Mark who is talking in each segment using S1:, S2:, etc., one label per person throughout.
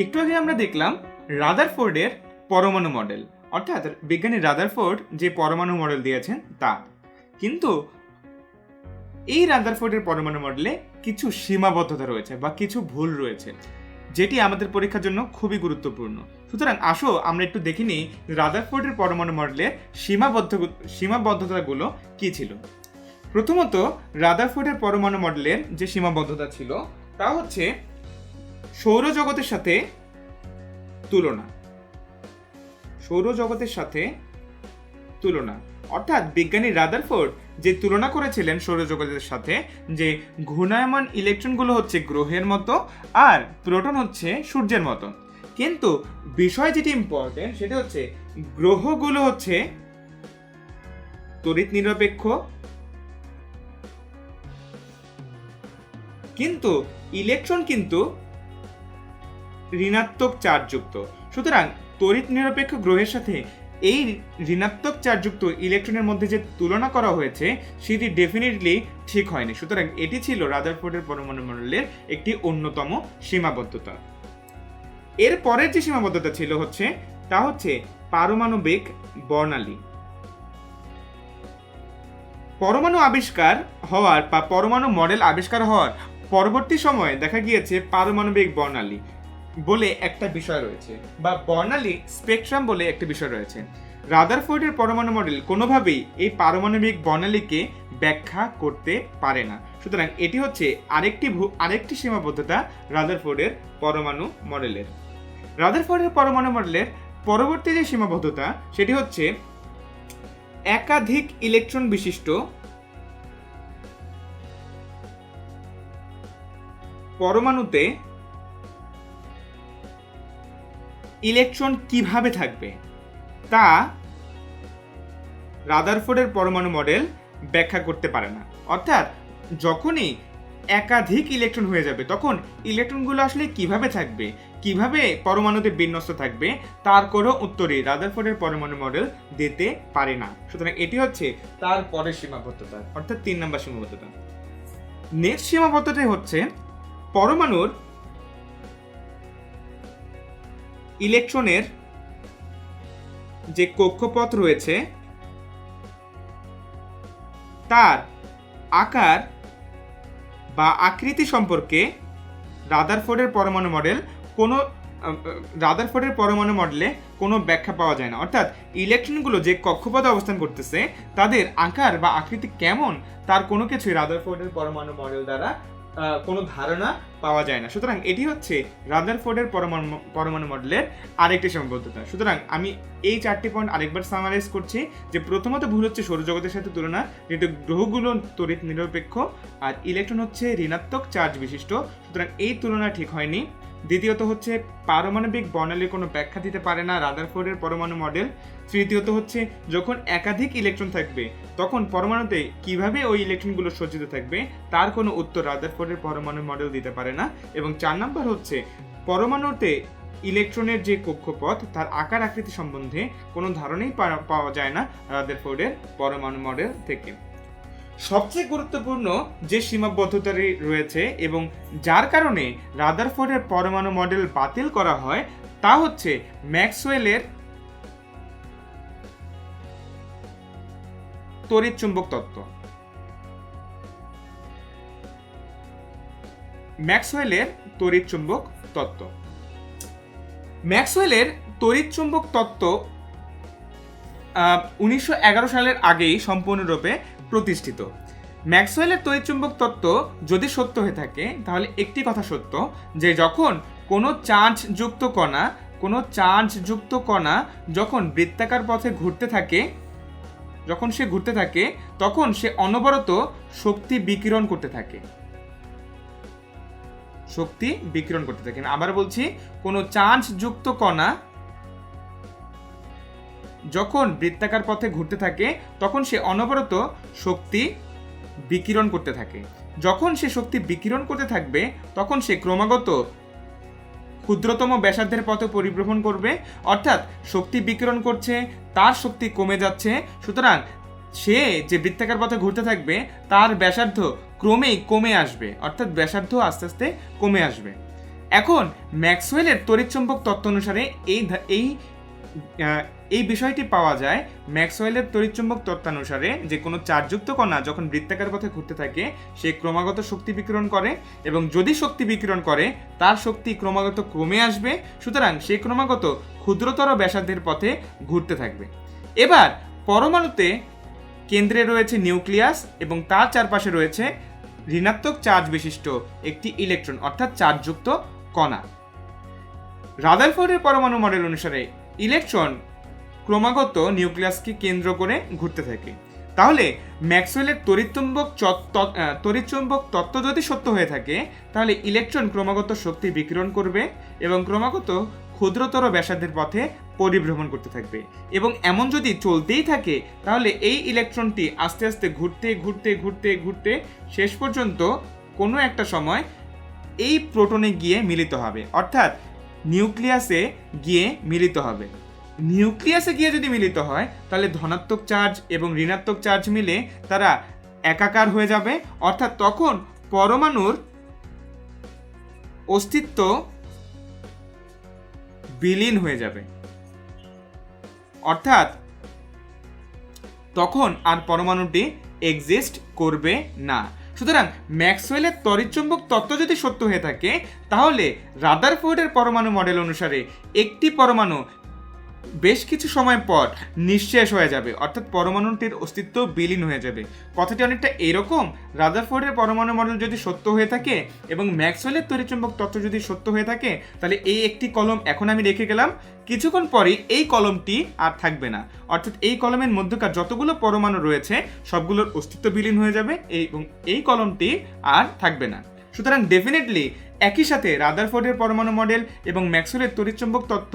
S1: একটু আগে আমরা দেখলাম রাদারফোর্ডের পরমাণু মডেল, অর্থাৎ বিজ্ঞানী রাদারফোর্ড যে পরমাণু মডেল দিয়েছেন তা। কিন্তু এই রাদারফোর্ডের পরমাণু মডেলে কিছু সীমাবদ্ধতা রয়েছে বা কিছু ভুল রয়েছে, যেটি আমাদের পরীক্ষার জন্য খুবই গুরুত্বপূর্ণ। সুতরাং আসো, আমরা একটু দেখে নিই রাদারফোর্ডের পরমাণু মডেলের সীমাবদ্ধ সীমাবদ্ধতাগুলো কি ছিল। প্রথমত, রাদারফোর্ডের পরমাণু মডেলের যে সীমাবদ্ধতা ছিল, তা হচ্ছে সৌরজগতের সাথে তুলনা। সৌরজগতের সাথে তুলনা। অর্থাৎ বিজ্ঞানী রাদারফোর্ড যে তুলনা করেছিলেন সৌরজগতের সাথে, যে ঘূর্ণায়মান ইলেকট্রনগুলো হচ্ছে গ্রহের মতো আর প্রোটন হচ্ছে সূর্যের মতো। কিন্তু বিষয় যেটি ইম্পর্টেন্ট সেটা হচ্ছে গ্রহগুলো হচ্ছে তড়িৎ নিরপেক্ষ। কিন্তু ইলেকট্রন কিন্তু ঋণাত্মক চার্জযুক্ত। সুতরাং তড়িৎ নিরপেক্ষ গ্রহের সাথে এই ঋণাত্মক চার্জযুক্ত ইলেকট্রনের মধ্যে যে তুলনা করা হয়েছে, সেটি ডেফিনেটলি ঠিক হয়নি। সুতরাং এটি ছিল রাদারফোর্ডের পরমাণু মণ্ডলের একটি অন্যতম সীমাবদ্ধতা। এর পরের যে সীমাবদ্ধতা ছিল হচ্ছে, তা হচ্ছে পারমাণবিক বর্ণালী। পরমাণু আবিষ্কার হওয়ার বা পরমাণু মডেল আবিষ্কার হওয়ার পরবর্তী সময়ে দেখা গিয়েছে পারমাণবিক বর্ণালী। বলে একটা বিষয় রয়েছে বা বর্ণালী স্পেকট্রাম বলে একটা বিষয় রয়েছে। রাদারফোর্ডের পরমাণু মডেল কোনোভাবেই এই পারমাণবিক বর্ণালীকে ব্যাখ্যা করতে পারে না। সুতরাং এটি হচ্ছে আরেকটি আরেকটি সীমাবদ্ধতা রাদারফোর্ডের পরমাণু মডেলের। রাদারফোর্ডের পরমাণু মডেলের পরবর্তী যে সীমাবদ্ধতা, সেটি হচ্ছে একাধিক ইলেকট্রন বিশিষ্ট পরমাণুতে ইলেকট্রন কীভাবে থাকবে? তা রাদারফোর্ডের পরমাণু মডেল ব্যাখ্যা করতে পারে না। অর্থাৎ যখনই একাধিক ইলেকট্রন হয়ে যাবে, তখন ইলেকট্রনগুলো আসলে কীভাবে থাকবে? কীভাবে পরমাণুতে বিন্যস্ত থাকবে? তার কোনো উত্তরই রাদারফোর্ডের পরমাণু মডেল দিতে পারে না। সুতরাং এটি হচ্ছে তার পরের সীমাবদ্ধতা, অর্থাৎ তিন নম্বর সীমাবদ্ধতা। নেক্সট সীমাবদ্ধতা হচ্ছে পরমাণুর ইলেকট্রনের যে কক্ষপথ রয়েছে, তার আকার বা আকৃতি সম্পর্কে রাদারফোর্ডের পরমাণু মডেল কোনো রাদারফোর্ডের পরমাণু মডেলে কোনো ব্যাখ্যা পাওয়া যায় না। অর্থাৎ ইলেকট্রনগুলো যে কক্ষপথে অবস্থান করতেছে, তাদের আকার বা আকৃতি কেমন, তার কোনো কিছুই রাদারফোর্ডের পরমাণু মডেল দ্বারা কোনো ধারণা পাওয়া যায় না। সুতরাং এটি হচ্ছে রাদারফোর্ডের পরমাণু পরমাণু মডেলের আরেকটি সম্বদ্ধতা সুতরাং আমি এই চারটি পয়েন্ট আরেকবার সামারাইজ করছি যে প্রথমত ভুল হচ্ছে সৌরজগতের সাথে তুলনা, যেহেতু গ্রহগুলো তড়িৎ নিরপেক্ষ, আর ইলেকট্রন হচ্ছে ঋণাত্মক চার্জ বিশিষ্ট। সুতরাং এই তুলনা ঠিক হয়নি। দ্বিতীয়ত হচ্ছে, পারমাণবিক বর্ণালীর কোনো ব্যাখ্যা দিতে পারে না রাদারফোর্ডের পরমাণু মডেল। তৃতীয়ত হচ্ছে, যখন একাধিক ইলেকট্রন থাকবে, তখন পরমাণুতে কীভাবে ওই ইলেকট্রনগুলো সজ্জিত থাকবে, তার কোনো উত্তর রাদারফোর্ডের পরমাণু মডেল দিতে পারে না। এবং চার নম্বর হচ্ছে, পরমাণুতে ইলেকট্রনের যে কক্ষপথ, তার আকার আকৃতি সম্বন্ধে কোনো ধারণাই পাওয়া যায় না রাদারফোর্ডের পরমাণু মডেল থেকে। সবচেয়ে গুরুত্বপূর্ণ যে সীমাবদ্ধতাটি রয়েছে এবং যার কারণে রাদারফোর্ডের পরমাণু মডেল বাতিল করা হয়, তা হচ্ছে ম্যাক্সওয়েলের তড়িৎ চুম্বক তত্ত্ব। ম্যাক্সওয়েলের তড়িৎ চুম্বক তত্ত্ব। ম্যাক্সওয়েলের তড়িৎ চুম্বক তত্ত্ব উনিশশো এগারো সালের আগেই সম্পূর্ণরূপে প্রতিষ্ঠিত। ম্যাক্সওয়েলের তড়িৎচুম্বক তত্ত্ব যদি সত্য হয়ে থাকে, তাহলে একটি কথা সত্য, যে যখন কোনো চার্জযুক্ত কণা, কোনো চার্জযুক্ত কণা যখন বৃত্তাকার পথে ঘুরতে থাকে, যখন সে ঘুরতে থাকে, তখন সে অনবরত শক্তি বিকিরণ করতে থাকে। শক্তি বিকিরণ করতে থাকে। আবার বলছি, কোনো চার্জযুক্ত কণা যখন বৃত্তাকার পথে ঘুরতে থাকে, তখন সে অনবরত শক্তি বিকিরণ করতে থাকে। যখন সে শক্তি বিকিরণ করতে থাকবে, তখন সে ক্রমাগত ক্ষুদ্রতম ব্যাসার্ধের পথে পরিভ্রমণ করবে, অর্থাৎ শক্তি বিকিরণ করছে, তার শক্তি কমে যাচ্ছে। সুতরাং সে যে বৃত্তাকার পথে ঘুরতে থাকবে, তার ব্যাসার্ধ ক্রমেই কমে আসবে, অর্থাৎ ব্যাসার্ধ আস্তে আস্তে কমে আসবে। এখন ম্যাক্সওয়েলের তড়িৎচুম্বক তত্ত্ব অনুসারে এই এই এই বিষয়টি পাওয়া যায় ম্যাক্সওয়েলের তড়িৎচুম্বক তত্ত্বানুসারে যে কোনো চার্জযুক্ত কণা যখন বৃত্তাকার পথে ঘুরতে থাকে, সে ক্রমাগত শক্তি বিকিরণ করে এবং যদি শক্তি বিকিরণ করে, তার শক্তি ক্রমাগত কমে আসবে, সুতরাং সে ক্রমাগত ক্ষুদ্রতর ব্যাসার্ধের পথে ঘুরতে থাকবে। এবার, পরমাণুতে কেন্দ্রে রয়েছে নিউক্লিয়াস এবং তার চারপাশে রয়েছে ঋণাত্মক চার্জ বিশিষ্ট একটি ইলেকট্রন, অর্থাৎ চার্জযুক্ত কণা। রাদারফোর্ডের পরমাণু মডেল অনুসারে ইলেকট্রন ক্রমাগত নিউক্লিয়াসকে কেন্দ্র করে ঘুরতে থাকে। তাহলে ম্যাক্সওয়েলের তড়িৎচুম্বক তড়িৎচুম্বক তত্ত্ব যদি সত্য হয়ে থাকে, তাহলে ইলেকট্রন ক্রমাগত শক্তি বিকিরণ করবে এবং ক্রমাগত ক্ষুদ্রতর ব্যাসার্ধের পথে পরিভ্রমণ করতে থাকবে। এবং এমন যদি চলতেই থাকে, তাহলে এই ইলেকট্রনটি আস্তে আস্তে ঘুরতে ঘুরতে ঘুরতে ঘুরতে শেষ পর্যন্ত কোনো একটা সময় এই প্রোটনে গিয়ে মিলিত হবে। অর্থাৎ নিউক্লিয়াসে গিয়ে মিলিত হবে। নিউক্লিয়াসে গিয়ে যদি মিলিত হয়, তাহলে ধনাত্মক চার্জ এবং ঋণাত্মক চার্জ মিলে তারা একাকার হয়ে যাবে। অর্থাৎ তখন পরমাণুর অস্তিত্ব বিলীন হয়ে যাবে। অর্থাৎ তখন আর পরমাণুটি এক্সিস্ট করবে না। সুতরাং ম্যাক্সওয়েলের তড়িৎচুম্বক তত্ত্ব যদি সত্য হয়ে থাকে, তাহলে রাদারফোর্ডের পরমাণু মডেল অনুসারে একটি পরমাণু বেশ কিছু সময় পর নিঃশেষ হয়ে যাবে। অর্থাৎ পরমাণুটির অস্তিত্ব বিলীন হয়ে যাবে। কথাটি অনেকটা এরকম, রাদারফোর্ডের পরমাণু মডেল যদি সত্য হয়ে থাকে এবং ম্যাক্সওয়েলের তড়িৎচুম্বক তত্ত্ব যদি সত্য হয়ে থাকে, তাহলে এই একটি কলম এখন আমি রেখে গেলাম। কিছুক্ষণ পরেই এই কলমটি আর থাকবে না। অর্থাৎ এই কলমের মধ্যকার যতগুলো পরমাণু রয়েছে, সবগুলোর অস্তিত্ব বিলীন হয়ে যাবে এবং এই কলমটি আর থাকবে না। সুতরাং ডেফিনেটলি একই সাথে রাদারফোর্ডের পরমাণু মডেল এবং ম্যাক্সওয়েলের তড়িৎচুম্বক তত্ত্ব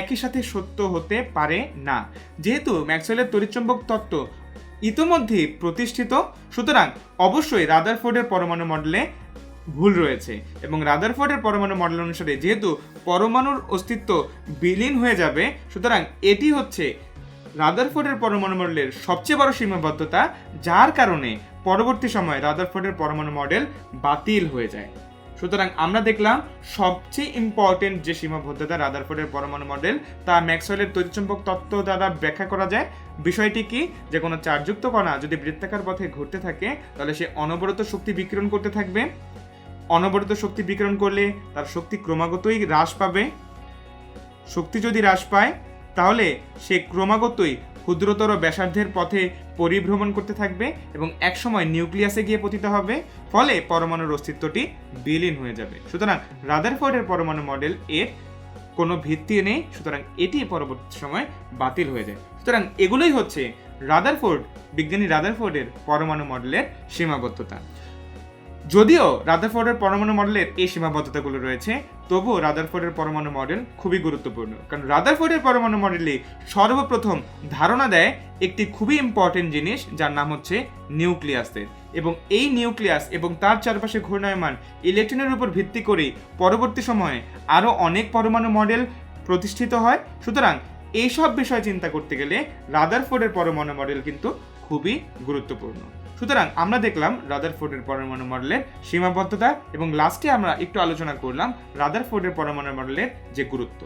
S1: একই সাথে সত্য হতে পারে না। যেহেতু ম্যাক্সওয়েলের তড়িৎচুম্বক তত্ত্ব ইতোমধ্যে প্রতিষ্ঠিত, সুতরাং অবশ্যই রাদারফোর্ডের পরমাণু মডেলে ভুল রয়েছে এবং রাদারফোর্ডের পরমাণু মডেল অনুসারে যেহেতু পরমাণুর অস্তিত্ব বিলীন হয়ে যাবে, সুতরাং এটি হচ্ছে রাদারফোর্ডের পরমাণু মডেলের সবচেয়ে বড় সীমাবদ্ধতা, যার কারণে পরবর্তী সময়ে রাদারফোর্ডের পরমাণু মডেল বাতিল হয়ে যায়। সুতরাং আমরা দেখলাম সবচেয়ে ইম্পর্টেন্ট যে সীমাবদ্ধতা রাদারফোর্ডের পরমাণু মডেল তা ম্যাক্সওয়েলের তড়িৎচুম্বক তত্ত্ব দ্বারা ব্যাখ্যা করা যায়। বিষয়টি কি? যে কোনো চার্জযুক্ত কণা যদি বৃত্তাকার পথে ঘুরতে থাকে, তাহলে সে অনবরত শক্তি বিকিরণ করতে থাকবে। অনবরত শক্তি বিকিরণ করলে তার শক্তি ক্রমাগতই হ্রাস পাবে। শক্তি যদি হ্রাস পায়, তাহলে সে ক্রমাগতই ক্ষুদ্রতর ব্যাসার্ধের পথে পরিভ্রমণ করতে থাকবে এবং একসময় নিউক্লিয়াসে গিয়ে পতিত হবে, ফলে পরমাণুর অস্তিত্বটি বিলীন হয়ে যাবে। সুতরাং রাদারফোর্ডের পরমাণু মডেল এর কোনো ভিত্তি নেই, সুতরাং এটি পরবর্তী সময় বাতিল হয়ে যায়। সুতরাং এগুলোই হচ্ছে রাদারফোর্ড, বিজ্ঞানী রাদারফোর্ডের পরমাণু মডেলের সীমাবদ্ধতা। যদিও রাদারফোর্ডের পরমাণু মডেলের এই সীমাবদ্ধতাগুলো রয়েছে তবুও রাদারফোর্ডের পরমাণু মডেল খুবই গুরুত্বপূর্ণ। কারণ রাদারফোর্ডের পরমাণু মডেলে সর্বপ্রথম ধারণা দেয় একটি খুবই ইম্পর্টেন্ট জিনিস যার নাম হচ্ছে নিউক্লিয়াসের। এবং এই নিউক্লিয়াস এবং তার চারপাশে ঘূর্ণায়মান ইলেকট্রনের উপর ভিত্তি করে পরবর্তী সময়ে আরও অনেক পরমাণু মডেল প্রতিষ্ঠিত হয়। সুতরাং এইসব বিষয় চিন্তা করতে গেলে রাদারফোর্ডের পরমাণু মডেল কিন্তু খুবই গুরুত্বপূর্ণ। সুতরাং আমরা দেখলাম রাদার ফোর্ডের পরমাণু মডেলের সীমাবদ্ধতা এবং লাস্টে আমরা একটু আলোচনা করলাম রাদার ফোর্ডের পরমাণু মডেলের যে গুরুত্ব।